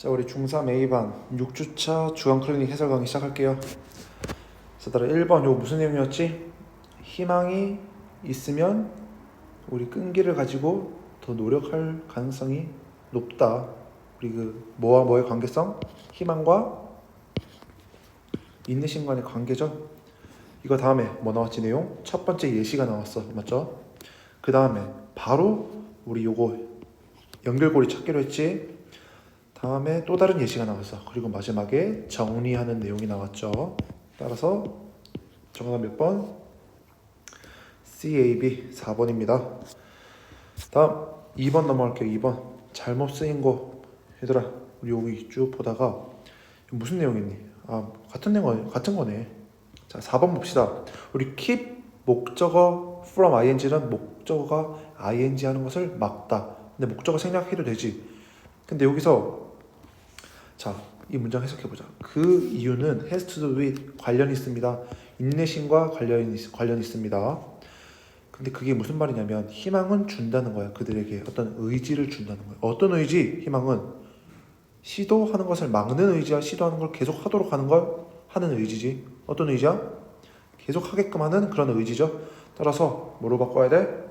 자, 우리 중3 A반 6주차 주간 클리닉 해설 강의 시작할게요. 자, 따라 1번 요거 무슨 내용이었지? 희망이 있으면 우리 끈기를 가지고 더 노력할 가능성이 높다. 우리 그 뭐와 뭐의 관계성? 희망과 인내심 간의 관계죠. 이거 다음에 뭐 나왔지 내용? 첫 번째 예시가 나왔어. 맞죠? 그 다음에 바로 우리 요거 연결고리 찾기로 했지. 다음에 또 다른 예시가 나왔어. 그리고 마지막에 정리하는 내용이 나왔죠. 따라서 정답 몇 번? CAB 4번입니다. 다음 2번 넘어갈게요. 2번 잘못 쓰인 거 얘들아 우리 여기 쭉 보다가 무슨 내용이니? 아 같은 내용 같은 거네. 자 4번 봅시다. 우리 keep 목적어 from ing는 목적어가 ing 하는 것을 막다. 근데 목적어 생략해도 되지. 근데 여기서 자, 이 문장 해석해 보자. 그 이유는 has to do with 관련이 있습니다. 인내심과 관련이 있- 관련이 있습니다. 근데 그게 무슨 말이냐면 희망은 준다는 거야. 그들에게 어떤 의지를 준다는 거야. 어떤 의지? 희망은 시도하는 것을 막는 의지야. 시도하는 걸 계속 하도록 하는 걸 하는 의지지. 어떤 의지야? 계속 하게끔 하는 그런 의지죠. 따라서 뭐로 바꿔야 돼?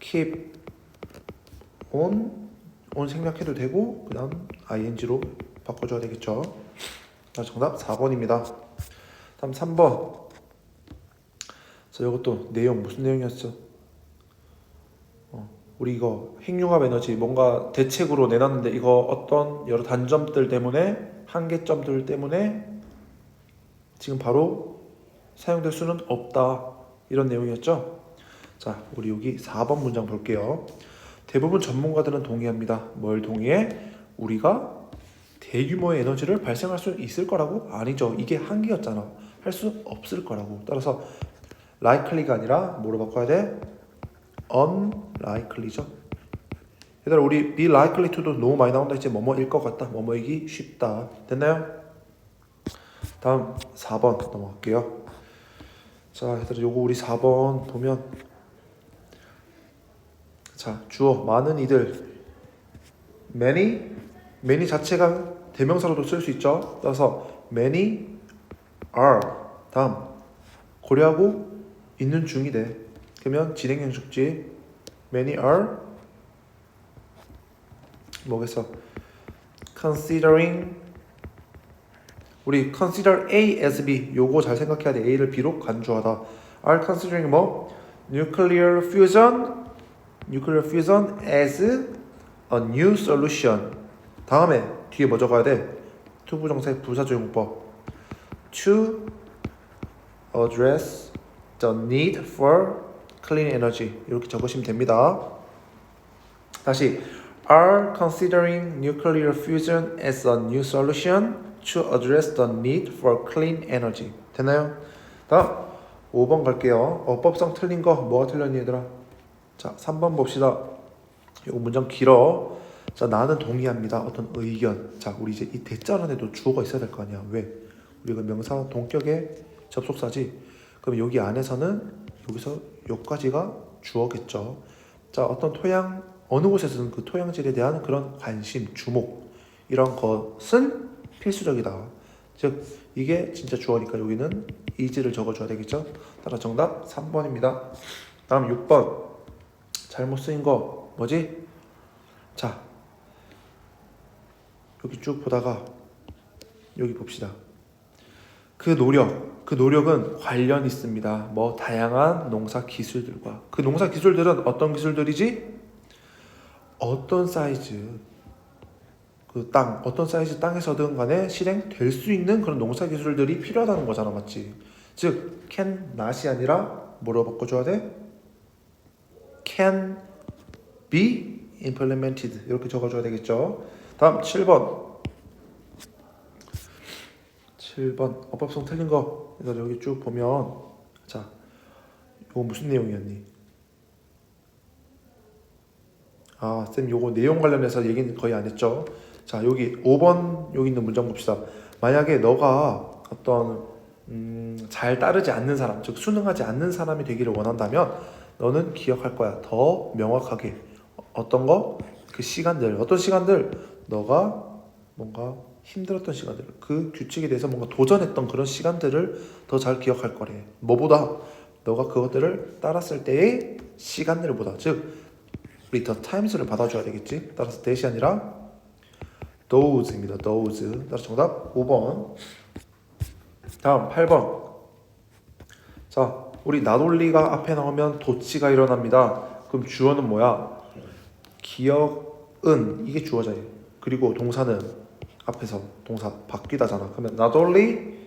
keep on on 생략해도 되고 그 다음 ing로 바꿔줘야 되겠죠. 자, 정답 4번입니다. 다음 3번. 자, 이것도 내용 무슨 내용이었어? 어, 우리 이거 핵융합 에너지 뭔가 대책으로 내놨는데 이거 어떤 여러 단점들 때문에 한계점들 때문에 지금 바로 사용될 수는 없다 이런 내용이었죠. 자, 우리 여기 4번 문장 볼게요. 대부분 전문가들은 동의합니다. 뭘 동의해? 우리가 대규모의 에너지를 발생할 수 있을 거라고? 아니죠. 이게 한계였잖아. 할 수 없을 거라고. 따라서 likely가 아니라 뭐로 바꿔야 돼? unlikely죠. 얘들아 우리 be likely to도 너무 많이 나온다 이제 뭐뭐일 것 같다. 뭐뭐이기 쉽다. 됐나요? 다음 4번 넘어갈게요. 자, 얘들아 요거 우리 4번 보면 자, 주어 많은 이들 many many 자체가 대명사로도 쓸 수 있죠. 따라서 many are 다음 고려하고 있는 중이 돼. 그러면 진행 형식지 many are 뭐겠어? considering 우리 consider A as B 요거 잘 생각해야 돼. A를 B로 간주하다. are considering 뭐? nuclear fusion nuclear fusion as a new solution. 다음에 뒤에 뭐 적어야 돼? 투부정사의 부사조용법. To address the need for clean energy. 이렇게 적으시면 됩니다. 다시 are considering nuclear fusion as a new solution to address the need for clean energy. 됐나요? 다음 5번 갈게요. 어법상 틀린 거 뭐가 틀렸니 얘들아? 자, 3번 봅시다. 이 문장 길어. 자, 나는 동의합니다. 어떤 의견. 자, 우리 이제 이 대자 안에도 주어가 있어야 될 거 아니야. 왜? 우리가 명사 동격의 접속사지. 그럼 여기 안에서는 여기서 여기까지가 주어겠죠. 자, 어떤 토양 어느 곳에서든 그 토양질에 대한 그런 관심, 주목 이런 것은 필수적이다. 즉 이게 진짜 주어니까 여기는 이지를 적어줘야 되겠죠. 따라 정답 3번입니다. 다음 6번 잘못 쓰인 거 뭐지? 자 여기 쭉 보다가 여기 봅시다. 그 노력, 그 노력은 관련 있습니다. 뭐 다양한 농사 기술들과 그 농사 기술들은 어떤 기술들이지? 어떤 사이즈 그 땅 어떤 사이즈 땅에서든 간에 실행될 수 있는 그런 농사 기술들이 필요하다는 거잖아, 맞지? 즉 can not이 아니라 뭐로 바꿔줘야 돼? Can be implemented 이렇게 적어줘야 되겠죠. 다음 7번 7번 어법성 틀린 거 그래서 여기 쭉 보면 자 이거 무슨 내용이었니? 아, 쌤 요거 내용 관련해서 얘기는 거의 안 했죠. 자, 여기 5번 여기 있는 문장 봅시다. 만약에 너가 어떤 음, 잘 따르지 않는 사람, 즉 순응하지 않는 사람이 되기를 원한다면 너는 기억할 거야. 더 명확하게. 어떤 거? 그 시간들. 어떤 시간들? 너가 뭔가 힘들었던 시간들. 그 규칙에 대해서 뭔가 도전했던 그런 시간들을 더 잘 기억할 거래. 뭐보다 너가 그것들을 따랐을 때의 시간들을 보다. 즉 우리 더 times를 받아줘야 되겠지? 따라서 대시 아니라 those입니다. those 따라서 정답 5번. 다음 8번. 자 우리 나돌리가 앞에 나오면 도치가 일어납니다 그럼 주어는 뭐야 기억은 이게 주어잖아요. 그리고 동사는 앞에서 동사 바뀌다잖아. 그러면 only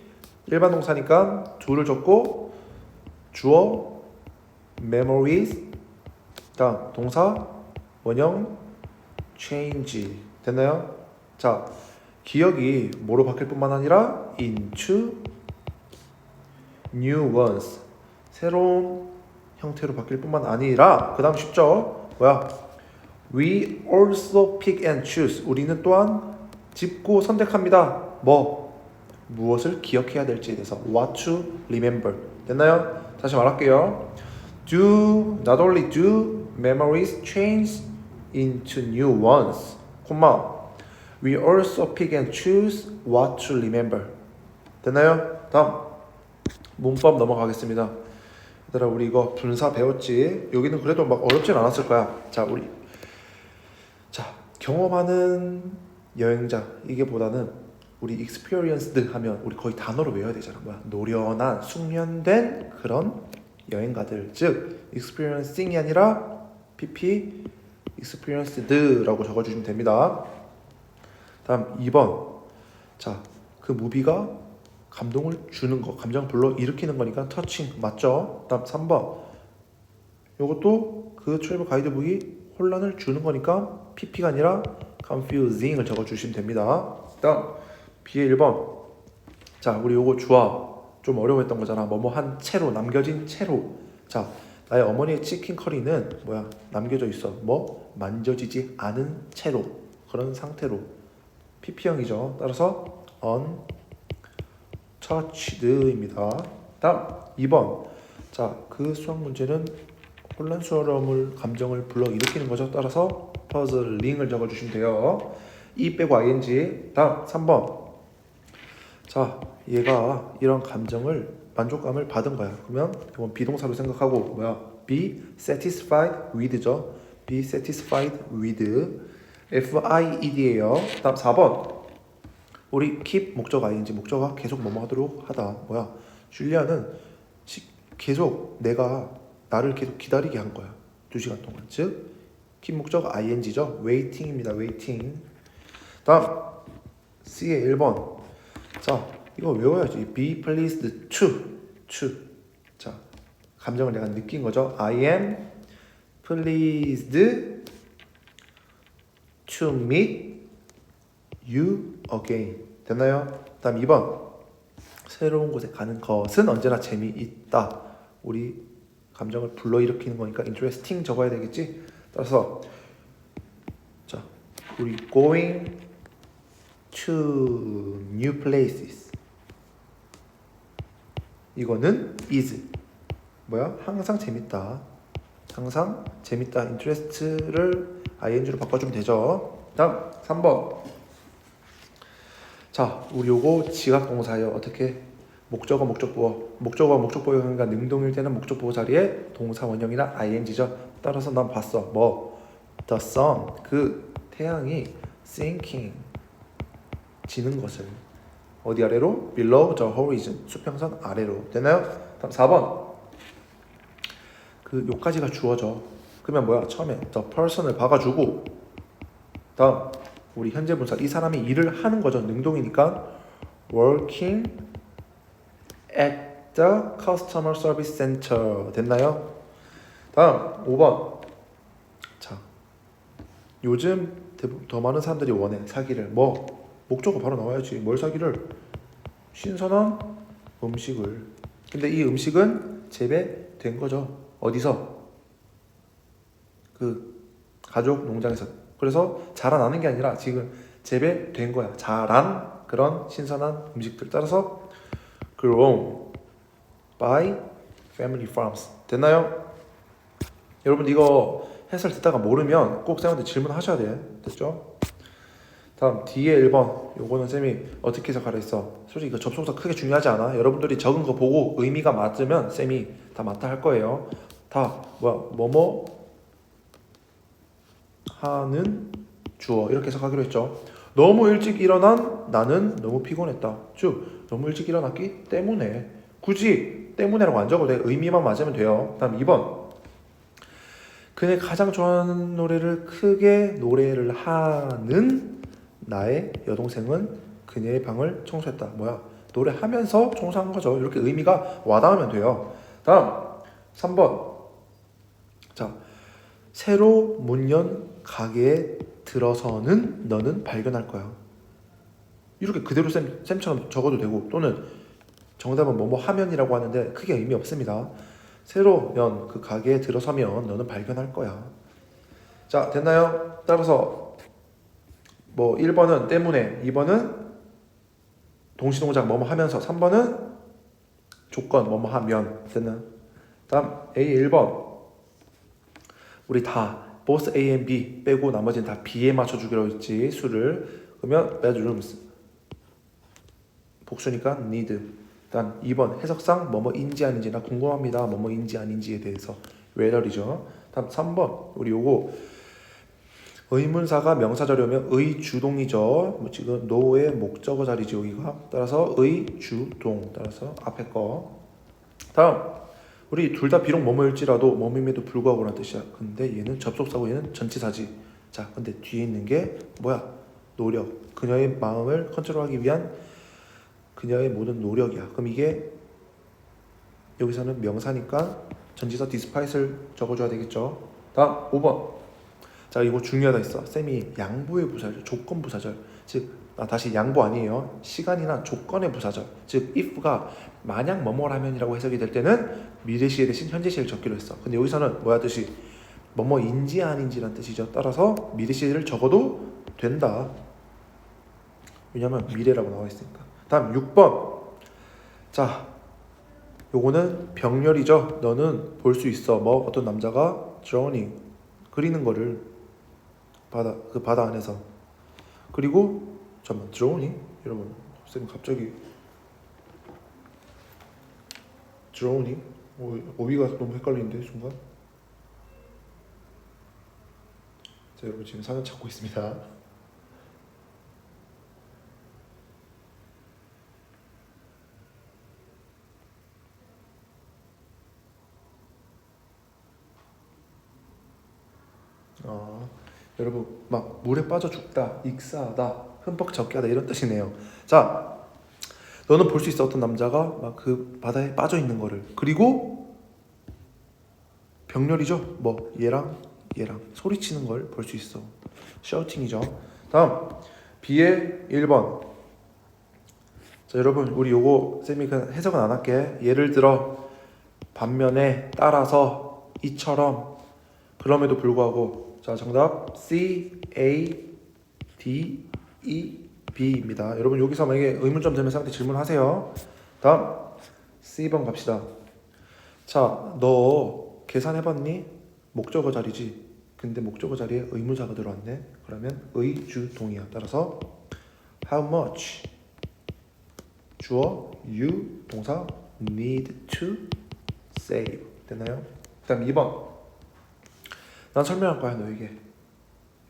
일반 동사니까 do를 줬고 주어 memories 다음 동사 원형 change 됐나요? 자 기억이 뭐로 바뀔 뿐만 아니라 into new ones 새로운 형태로 바뀔 뿐만 아니라 그 다음 쉽죠? 뭐야? We also pick and choose. 우리는 또한 짚고 선택합니다. 뭐? 무엇을 기억해야 될지에 대해서 what to remember. 됐나요? 다시 말할게요. Do not only do memories change into new ones, 콤마. We also pick and choose what to remember. 됐나요? 다음 문법 넘어가겠습니다. 얘들아 우리 이거 분사 배웠지? 여기는 그래도 막 어렵진 않았을 거야. 자 우리 자 경험하는 여행자 이게 보다는 우리 experienced 하면 우리 거의 단어로 외워야 되잖아. 뭐야 노련한 숙련된 그런 여행가들 즉 experiencing이 아니라 pp experienced라고 적어주시면 됩니다. 다음 2번 자 그 무비가 감동을 주는 거, 감정 불러 일으키는 거니까 터칭 맞죠? 다음 3번. 이것도 그 트래블 가이드북이 혼란을 주는 거니까 PP가 아니라 confusing을 적어 주시면 됩니다. 다음 B의 1번. 자, 우리 요거 주어 좀 어려워했던 거잖아. 뭐뭐 한 채로 남겨진 채로. 자, 나의 어머니의 치킨 커리는 뭐야? 남겨져 있어. 뭐 만져지지 않은 채로 그런 상태로 PP형이죠. 따라서 on touched입니다. 다음 2번. 자, 그 수학 문제는 혼란스러움을 감정을 불러 일으키는 거죠. 따라서 puzzling을 적어 주시면 돼요. E 빼고 ing. 다음 3번. 자, 얘가 이런 감정을 만족감을 받은 거야. 그러면 이건 비동사로 생각하고 뭐야? be satisfied with죠. be satisfied with F I E D예요. 다음 4번. 우리 keep 목적 ing 목적어 계속 하도록 하다. 뭐야? 줄리아는 시- 계속 내가 나를 계속 기다리게 한 거야. 두 시간 동안. 즉 keep 목적 ing죠? waiting입니다 waiting. 다음 C의 1번. 자 이거 외워야지. be pleased to to. 자 감정을 내가 느낀 거죠? I am pleased to meet you again 됐나요? 다음 2번. 새로운 곳에 가는 것은 언제나 재미있다. 우리 감정을 불러일으키는 거니까 interesting 적어야 되겠지? 따라서 자 우리 going to new places. 이거는 is. 뭐야? 항상 재밌다. 항상 재밌다. interest를 ing로 바꿔주면 되죠. 다음 3번 자, 우리 요거 지각 동사예요. 어떻게? 목적어, 목적보어. 목적어, 목적보어가 능동일 때는 목적보어 자리에 동사 원형이나 ing죠. 따라서 난 봤어. 뭐? The sun. 그 태양이 sinking. 지는 것을. 어디 아래로? Below the horizon. 수평선 아래로. 되나요? 다음 4번. 그 요까지가 주어져. 그러면 뭐야? 처음에 the person을 박아주고 다음 우리 현재 분사 이 사람이 일을 하는 거죠. 능동이니까. Working at the customer service center. 됐나요? 다음 5번. 자 요즘 더 많은 사람들이 원해 사기를. 뭐? 목적어 바로 나와야지. 뭘 사기를? 신선한 음식을. 근데 이 음식은 재배된 거죠. 어디서? 그 가족 농장에서 그래서 자라나는 게 아니라 지금 재배된 거야. 자란 그런 신선한 음식들 따라서 grown by family farms 됐나요? 여러분 이거 해설 듣다가 모르면 꼭 쌤한테 질문하셔야 돼. 됐죠? 다음 뒤에 1번 요거는 쌤이 어떻게 해석하라 했어 솔직히 이거 접속사 크게 중요하지 않아 여러분들이 적은 거 보고 의미가 맞으면 쌤이 다 맞다 할 거예요 다 뭐야 뭐뭐 하는 주어 이렇게 해석하기로 했죠 너무 일찍 일어난 나는 너무 피곤했다 즉 너무 일찍 일어났기 때문에 굳이 때문에라고 안 적어도 돼 의미만 맞으면 돼요 다음 2번 그네 가장 좋아하는 노래를 크게 노래를 하는 나의 여동생은 그녀의 방을 청소했다. 뭐야? 노래하면서 청소한 거죠. 이렇게 의미가 와닿으면 돼요. 다음 3번. 자, 새로 문 연 가게에 들어서는 너는 발견할 거야. 이렇게 그대로 쌤, 쌤처럼 적어도 되고 또는 정답은 뭐뭐 하면이라고 하는데 크게 의미 없습니다. 새로 연 그 가게에 들어서면 너는 발견할 거야. 자, 됐나요? 따라서 뭐 1번은 때문에 2번은 동시동작 뭐뭐 하면서 3번은 조건 뭐뭐 하면 됐나? 다음 A 1번 우리 다 both A and B 빼고 나머지는 다 B에 맞춰주기로 했지 수를 그러면 bedrooms 복수니까 need 다음 2번 해석상 뭐뭐인지 아닌지 나 궁금합니다 뭐뭐인지 아닌지에 대해서 whether이죠 다음 3번 우리 요거 의문사가 명사절이면 의주동이죠. 뭐 지금 노의 목적어 자리죠 여기가. 따라서 의주동. 따라서 앞에 거. 다음 우리 둘 다 비록 뭐뭐일지라도 뭐뭐임에도 불구하고라는 뜻이야. 근데 얘는 접속사고 얘는 전치사지. 자, 근데 뒤에 있는 게 뭐야? 노력. 그녀의 마음을 컨트롤하기 위한 그녀의 모든 노력이야. 그럼 이게 여기서는 명사니까 전치사 디스파이스를 적어줘야 되겠죠. 다음 5번. 자 이거 중요하다 있어 쌤이 양보의 부사절 조건 부사절 즉 아, 다시 양보 아니에요. 시간이나 조건의 부사절 즉 if가 만약 뭐뭐라면이라고 해석이 될 때는 미래 시에 대신 현재 시를 적기로 했어. 근데 여기서는 뭐야 뜻이? 뭐뭐인지 아닌지란 뜻이죠. 따라서 미래 시를 적어도 된다. 왜냐면 미래라고 나와 있으니까. 다음 6번. 자 요거는 병렬이죠. 너는 볼 수 있어. 뭐 어떤 남자가 drawing 그리는 거를 바다 그 바다 안에서. 그리고 잠만 드로우니? 여러분 쌤 갑자기 드로우니? 오비가 너무 헷갈리는데 순간? 자 여러분 지금 사연 찾고 있습니다. 아 여러분 막 물에 빠져 죽다, 익사하다, 흠뻑 적게 하다 이런 뜻이네요. 자, 너는 볼 수 있어 어떤 남자가 막 그 바다에 빠져 있는 거를 그리고 병렬이죠. 뭐 얘랑 얘랑 소리치는 걸 볼 수 있어. 셔우팅이죠. 다음 B의 1번. 자 여러분 우리 요거 쌤이 그 해석은 안 할게. 예를 들어 반면에 따라서 이처럼 그럼에도 불구하고 자, 정답 C A D E B입니다. 여러분 여기서 만약에 의문점 되면 상대 질문하세요. 다음 C번 갑시다. 자, 너 계산해봤니? 목적어 자리지. 근데 목적어 자리에 의문사가 들어왔네. 그러면 의주동이야. 따라서 how much 주어 you 동사 need to save 되나요? 그다음 2번 난 설명할 거야 너에게.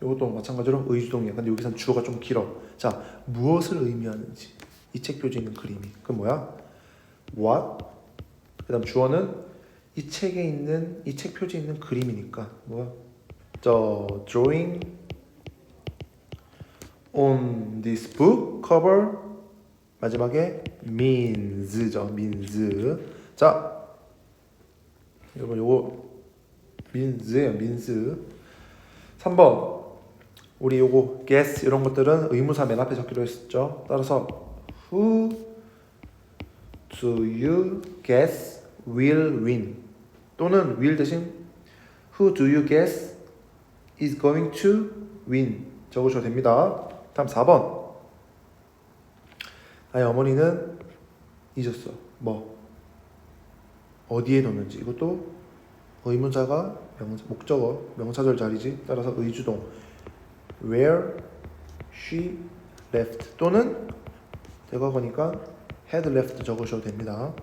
이것도 마찬가지로 의주동이야. 근데 여기선 주어가 좀 길어. 자, 무엇을 의미하는지 이 책 표지에 있는 그림이. 그 뭐야? What? 그 다음 주어는 이 책에 있는 이 책 표지에 있는 그림이니까 뭐야? The drawing on this book cover 마지막에 means죠. means. 자, 여러분 요거 민즈예요 민즈 3번 우리 요거 guess 이런 것들은 의무사 맨 앞에 적기로 했었죠. 따라서 who do you guess will win? 또는 will 대신 who do you guess is going to win 적으셔도 됩니다. 다음 4번. 나의 어머니는 잊었어. 뭐? 어디에 뒀는지. 이것도 의문사가 명, 목적어 명사절 자리지. 따라서 의주동 where she left 또는 대과거니까 had left 적으셔도 됩니다.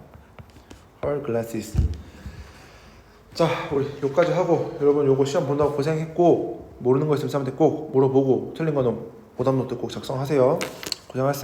Her glasses. 자 우리 여기까지 하고 여러분 요거 시험 본다고 고생했고 모르는 거 있으면 쌤한테 꼭 물어보고 틀린 거는 오답 노트 꼭 작성하세요. 고생하셨습니다